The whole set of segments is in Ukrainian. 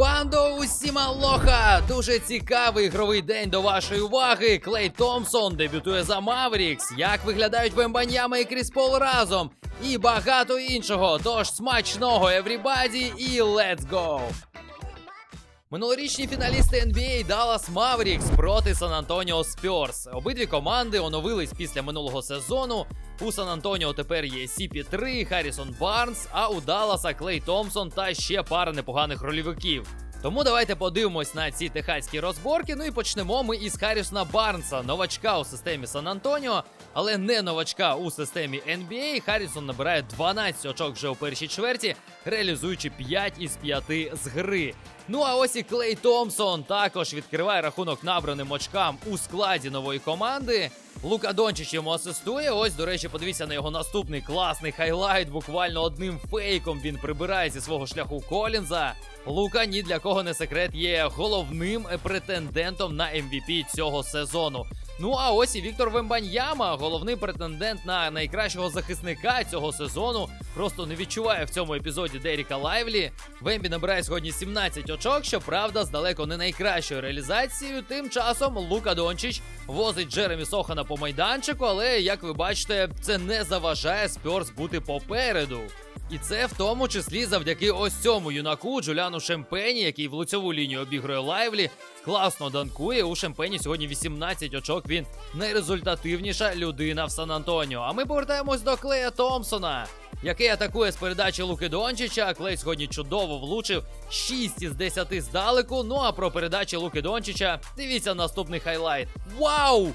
Бандо усім алоха! Дуже цікавий ігровий день до вашої уваги. Клей Томпсон дебютує за Маврікс. Як виглядають Вембаньяма і Кріс Пол разом? І багато іншого. Тож смачного everybody і let's go! Минулорічні фіналісти NBA Dallas Mavericks проти Сан Антоніо Спьорс. Обидві команди оновились після минулого сезону. У Сан Антоніо тепер є CP3, Харрісон Барнс, а у Далласа Клей Томпсон та ще пара непоганих рольовиків. Тому давайте подивимось на ці техаські розборки. Ну і почнемо ми із Харрісона Барнса, новачка у системі Сан Антоніо, але не новачка у системі NBA. Харрісон набирає 12 очок вже у першій чверті, реалізуючи 5 із 5 з гри. Ну а ось і Клей Томпсон також відкриває рахунок набраним очкам у складі нової команди. Лука Дончич йому асистує. Ось, до речі, подивіться на його наступний класний хайлайт. Буквально одним фейком він прибирає зі свого шляху Колінза. Лука ні для кого не секрет є головним претендентом на MVP цього сезону. Ну а ось і Віктор Вембаньяма, головний претендент на найкращого захисника цього сезону. Просто не відчуває в цьому епізоді Деріка Лайвлі. Вембі набирає сьогодні 17 очок, щоправда, з далеко не найкращою реалізацією. Тим часом Лука Дончич возить Джеремі Сохана по майданчику, але як ви бачите, це не заважає Спьорс бути попереду. І це в тому числі завдяки ось цьому юнаку Джуляну Шемпені, який в лицьову лінію обігрує Лайвлі. Класно данкує. У Шемпені сьогодні 18 очок. Він найрезультативніша людина в Сан Антоніо. А ми повертаємось до Клея Томпсона, який атакує з передачі Луки Дончича. Клей сьогодні чудово влучив 6 із 10 здалеку. Ну а про передачі Луки Дончича дивіться наступний хайлайт. Вау!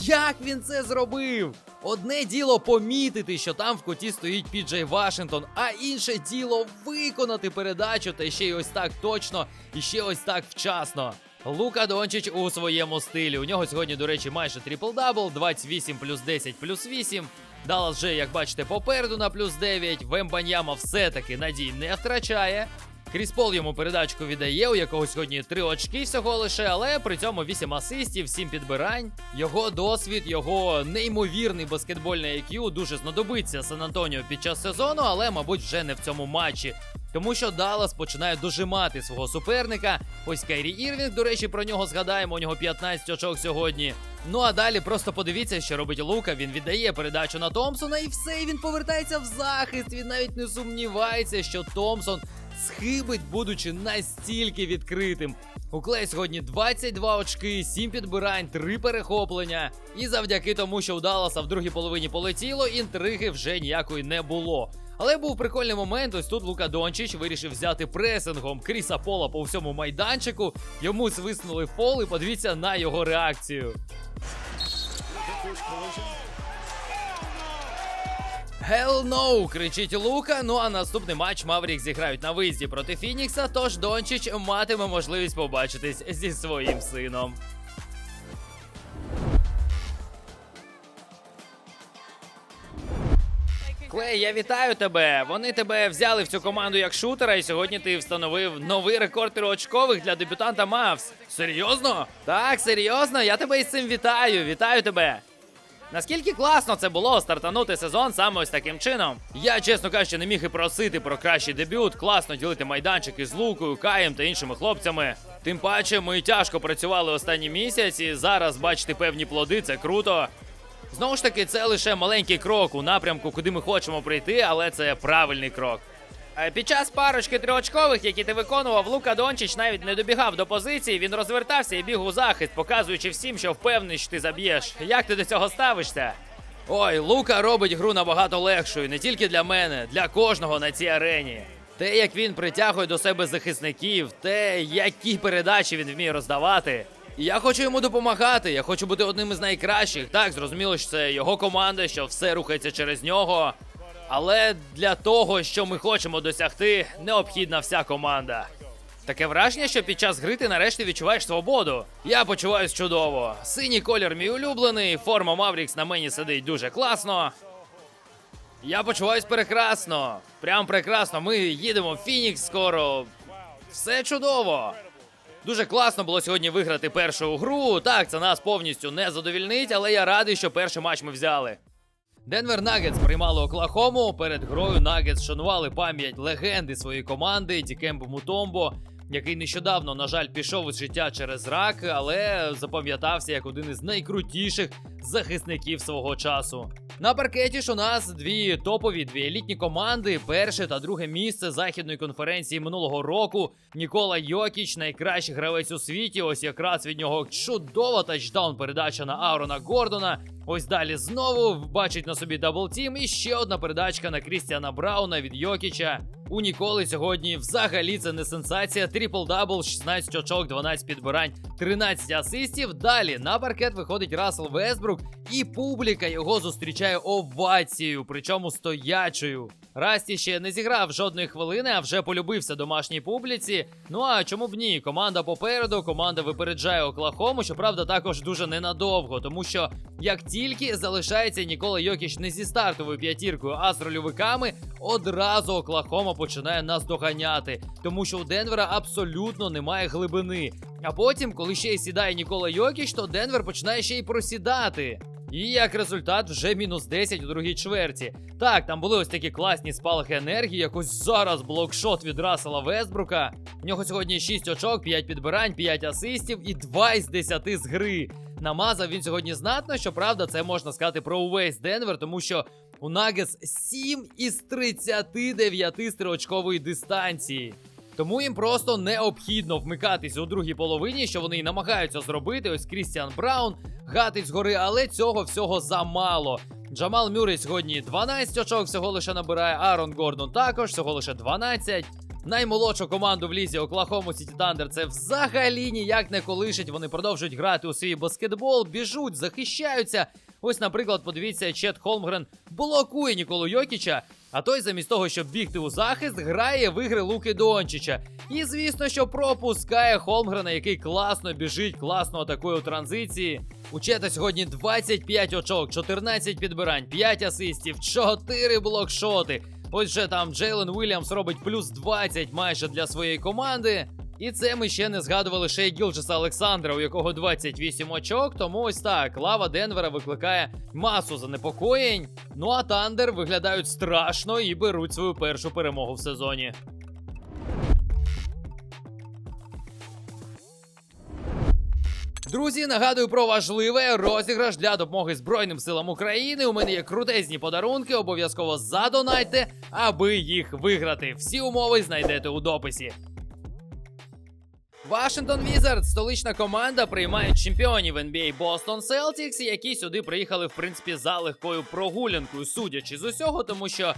Як він це зробив? Одне діло помітити, що там в куті стоїть Піджей Вашингтон, а інше діло виконати передачу, та ще й ось так точно, і ще ось так вчасно. Лука Дончич у своєму стилі. У нього сьогодні, до речі, майже трипл-дабл, 28 плюс 10 плюс 8. Даллас вже, як бачите, попереду на плюс 9. Вембаньяма все-таки надій не втрачає. Кріс Пол йому передачку віддає, у якого сьогодні 3 очки всього лише, але при цьому 8 асистів, 7 підбирань. Його досвід, його неймовірний баскетбольний IQ дуже знадобиться Сан Антоніо під час сезону, але, мабуть, вже не в цьому матчі. Тому що Даллас починає дожимати свого суперника. Ось Кайрі Ірвінг, до речі, про нього згадаємо. У нього 15 очок сьогодні. Ну а далі просто подивіться, що робить Лука. Він віддає передачу на Томпсона, і все, і він повертається в захист. Він навіть не сумнівається, що Томпсон схибить, будучи настільки відкритим. У Клей сьогодні 22 очки, 7 підбирань, 3 перехоплення. І завдяки тому, що у Далласа в другій половині полетіло, інтриги вже ніякої не було. Але був прикольний момент. Ось тут Лука Дончич вирішив взяти пресингом Кріса Пола по всьому майданчику. Йому свиснули фол, і подивіться на його реакцію. Hell no! кричить Лука. Ну а наступний матч Маврік зіграють на виїзді проти Фінікса. Тож Дончич матиме можливість побачитись зі своїм сином. Клей, я вітаю тебе. Вони тебе взяли в цю команду як шутера, і сьогодні ти встановив новий рекорд трьохочкових для дебютанта Мавс. Серйозно? Так, серйозно, я тебе із цим вітаю. Вітаю тебе. Наскільки класно це було стартанути сезон саме ось таким чином. Я, чесно кажучи, не міг і просити про кращий дебют. Класно ділити майданчики з Лукою, Каєм та іншими хлопцями. Тим паче, ми тяжко працювали останні місяці. Зараз бачити певні плоди, це круто. Знову ж таки, це лише маленький крок у напрямку, куди ми хочемо прийти, але це правильний крок. Е, Під час парочки трьохочкових, які ти виконував, Лука Дончич навіть не добігав до позиції. Він розвертався і біг у захист, показуючи всім, що впевнений, що ти заб'єш. Як ти до цього ставишся? Ой, Лука робить гру набагато легшою, не тільки для мене, для кожного на цій арені. Те, як він притягує до себе захисників, те, які передачі він вміє роздавати. Я хочу йому допомагати. Я хочу бути одним із найкращих. Так, зрозуміло, що це його команда, що все рухається через нього. Але для того, що ми хочемо досягти, необхідна вся команда. Таке враження, що під час гри ти нарешті відчуваєш свободу. Я почуваюсь чудово. Синій колір мій улюблений, форма Маврікс на мені сидить дуже класно. Я почуваюсь прекрасно. Прям прекрасно. Ми їдемо в Фінікс скоро. Все чудово. Дуже класно було сьогодні виграти першу гру. Так, це нас повністю не задовільнить, але я радий, що перший матч ми взяли. Денвер Нагетс приймали Оклахому. Перед грою Нагетс шанували пам'ять легенди своєї команди Дікембо Мутомбо. який нещодавно, на жаль, пішов із життя через рак, але запам'ятався як один із найкрутіших захисників свого часу. На паркеті ж у нас дві топові, дві елітні команди. Перше та друге місце західної конференції минулого року. Нікола Йокіч, найкращий гравець у світі. Ось якраз від нього чудова тачдаун передача на Арона Гордона. Ось далі знову бачить на собі даблтім. І ще одна передачка на Крістіана Брауна від Йокіча. У Ніколи сьогодні взагалі це не сенсація. Трипл-дабл, 16 очок, 12 підбирань, 13 асистів. Далі на паркет виходить Рассел Весбрук, і публіка його зустрічає овацією, причому стоячою. Расті ще не зіграв жодної хвилини, а вже полюбився домашній публіці. Ну а чому б ні? Команда попереду, команда випереджає Оклахому, щоправда, також дуже ненадовго, тому що як тільки залишається Нікола Йокіч не зі стартовою п'ятіркою, а з рольовиками, одразу Оклахома починає нас доганяти, тому що у Денвера абсолютно немає глибини. А потім, коли ще й сідає Нікола Йокіч, то Денвер починає ще й просідати. І як результат, вже мінус 10 у другій чверті. Так, там були ось такі класні спалахи енергії. Якось зараз блокшот від Рассела Вестбрука. В нього сьогодні 6 очок, 5 підбирань, 5 асистів і 2 із 10 з гри. Намазав він сьогодні знатно. Щоправда, це можна сказати про увесь Денвер, тому що у Нагес 7 із 39 стрілочкової дистанції. Тому їм просто необхідно вмикатися у другій половині, що вони і намагаються зробити. Ось Крістіан Браун гатить згори, але цього всього замало. Джамал Мюррей сьогодні 12 очок всього лише набирає. Арон Гордон також всього лише 12. Наймолодшу команду в лізі Оклахому Сіті Тандер це взагалі ніяк не колишить. Вони продовжують грати у свій баскетбол, біжуть, захищаються. Ось, наприклад, подивіться, Чет Холмгрен блокує Ніколу Йокіча, а той, замість того, щоб бігти у захист, грає в ігри Луки Дончича. І звісно, що пропускає Холмгрена, який класно біжить, класно атакує у транзиції. У Чета сьогодні 25 очок, 14 підбирань, 5 асистів, 4 блокшоти. Ось же там Джейлен Уільямс робить плюс 20 майже для своєї команди. І це ми ще не згадували Шей Гілджеса Олександра, у якого 28 очок. Тому ось так, лава Денвера викликає масу занепокоєнь. Ну а Тандер виглядають страшно і беруть свою першу перемогу в сезоні. Друзі, нагадую про важливе розіграш для допомоги Збройним силам України. У мене є крутезні подарунки. Обов'язково задонайте, аби їх виграти. Всі умови знайдете у дописі. Вашингтон Wizards, столична команда, приймає чемпіонів NBA Boston Celtics, які сюди приїхали, в принципі, за легкою прогулянкою, судячи з усього, тому що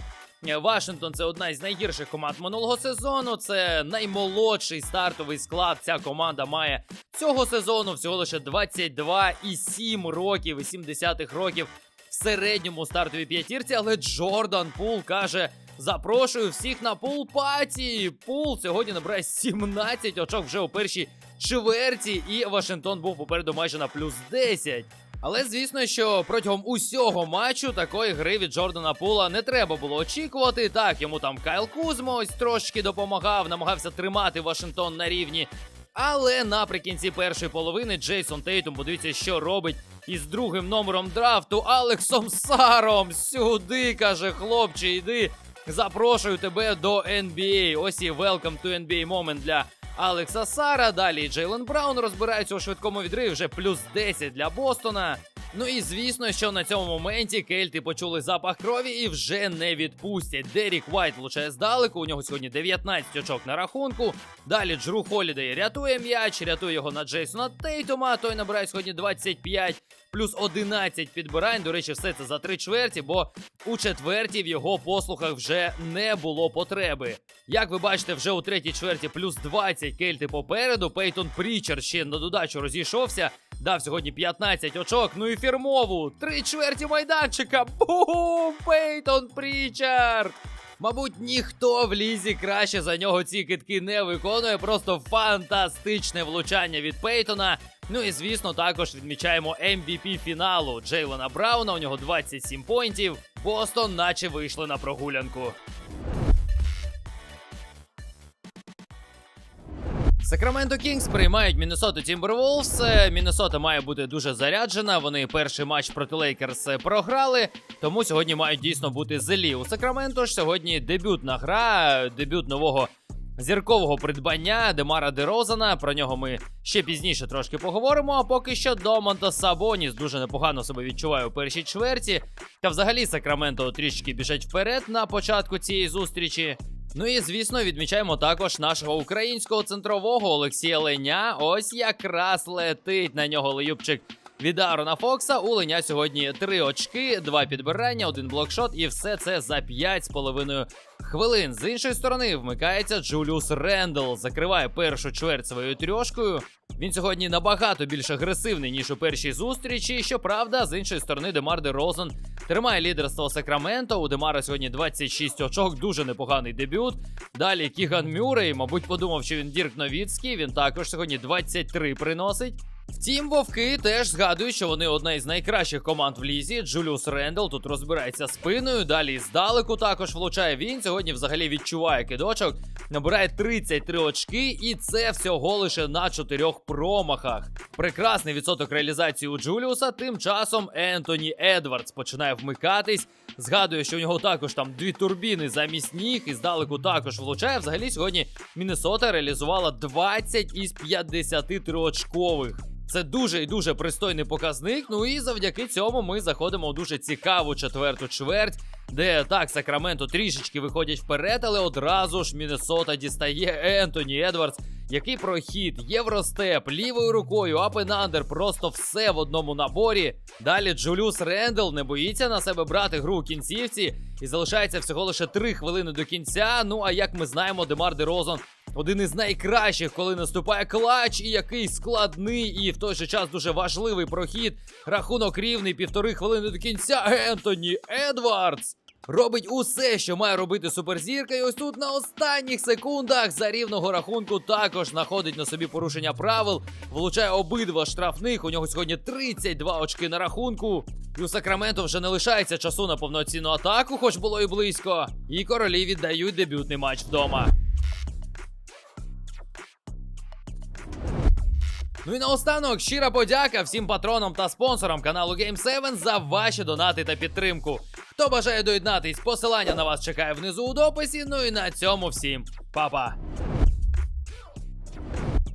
Вашингтон це одна із найгірших команд минулого сезону. Це наймолодший стартовий склад. Ця команда має цього сезону всього лише 22,7 років, і 70-х років в середньому стартовій п'ятірці. Але Джордан Пул каже. Запрошую всіх на пул паті. Пул сьогодні набирає 17 очок вже у першій чверті, і Вашингтон був попереду майже на плюс 10. Але звісно, що протягом усього матчу такої гри від Джордана Пула не треба було очікувати. Так, йому там Кайл Кузмо ось трошки допомагав, намагався тримати Вашингтон на рівні. Але наприкінці першої половини Джейсон Тейтум, подивіться, що робить із другим номером драфту Алексом Саром. Сюди каже, хлопче, йди. Запрошую тебе до NBA. Ось і welcome to NBA moment для Алекса Сара. Далі Джейлен Браун розбирається у швидкому відриві вже плюс 10 для Бостона. Ну і звісно, що на цьому моменті кельти почули запах крові і вже не відпустять. Дерік Вайт влучає здалеку. У нього сьогодні 19 очок на рахунку. Далі Джру Холідей рятує м'яч, рятує його на Джейсона Тейтума. Той набирає сьогодні 25 плюс 11 підбирань. До речі, все це за три чверті, бо у четвертій в його послухах вже не було потреби. Як ви бачите, вже у третій чверті плюс 20 кельти попереду. Пейтон Прічер ще на додачу розійшовся. Дав сьогодні 15 очок. Ну і фірмову. Три чверті майданчика. Бум! Пейтон Прічард! Мабуть, ніхто в лізі краще за нього ці китки не виконує. Просто фантастичне влучання від Пейтона. Ну і звісно, також відмічаємо MVP фіналу Джейлона Брауна. У нього 27 поінтів. Бостон, наче вийшли на прогулянку. Сакраменто Кінгс приймають Міннесоту Тімберволфс. Е, Міннесота має бути дуже заряджена. Вони перший матч проти Лейкерс е, програли, тому сьогодні мають дійсно бути зелі. У Сакраменто ж сьогодні дебютна гра, дебют нового зіркового придбання Демара Дерозана. Про нього ми ще пізніше трошки поговоримо. А поки що Домонтас Сабоніс дуже непогано себе відчуває у першій чверті. Та взагалі Сакраменто трішки біжать вперед на початку цієї зустрічі. Ну і звісно, відмічаємо також нашого українського центрового Олексія Леня. Ось якраз летить на нього Леюбчик від Арона Фокса. У Леня сьогодні три очки, два підбирання, один блокшот, і все це за 5,5 хвилин. З іншої сторони вмикається Джуліус Рендл, закриває першу чверть своєю трьошкою. Він сьогодні набагато більш агресивний, ніж у першій зустрічі. Щоправда, з іншої сторони, Демар Де Розен тримає лідерство Сакраменто. У Демара сьогодні 26 очок, дуже непоганий дебют. Далі Кіган Мюррей, мабуть, подумав, що він Дірк Новіцький. Він також сьогодні 23 приносить. Втім, вовки теж згадують, що вони одна із найкращих команд в лізі. Джуліус Рендл тут розбирається спиною. Далі здалеку також влучає. Він сьогодні взагалі відчуває кидочок, набирає 33 очки, і це всього лише на чотирьох промахах. Прекрасний відсоток реалізації у Джуліуса. Тим часом Ентоні Едвардс починає вмикатись. Згадує, що у нього також там дві турбіни замість ніг, і здалеку також влучає. Взагалі сьогодні Міннесота реалізувала 20 із 53 очкових. Це дуже і дуже пристойний показник. Ну і завдяки цьому ми заходимо у дуже цікаву четверту чверть, де так Сакраменто трішечки виходять вперед, але одразу ж Міннесота дістає Ентоні Едвардс. Який прохід, євростеп, лівою рукою, апенандер, просто все в одному наборі. Далі Джуліус Рендл не боїться на себе брати гру у кінцівці, і залишається всього лише 3 хвилини до кінця. Ну а як ми знаємо, Демар Дерозон один із найкращих, коли наступає клач, і який складний, і в той же час дуже важливий прохід. Рахунок рівний, півтори хвилини до кінця. Ентоні Едвардс робить усе, що має робити суперзірка. І ось тут на останніх секундах за рівного рахунку також знаходить на собі порушення правил. Влучає обидва штрафних. У нього сьогодні 32 очки на рахунку. І у Сакраменто вже не лишається часу на повноцінну атаку, хоч було і близько. І королі віддають дебютний матч вдома. Ну і наостанок щира подяка всім патронам та спонсорам каналу Game 7 за ваші донати та підтримку. Хто бажає доєднатись, посилання на вас чекає внизу у дописі. Ну і на цьому всім па-па.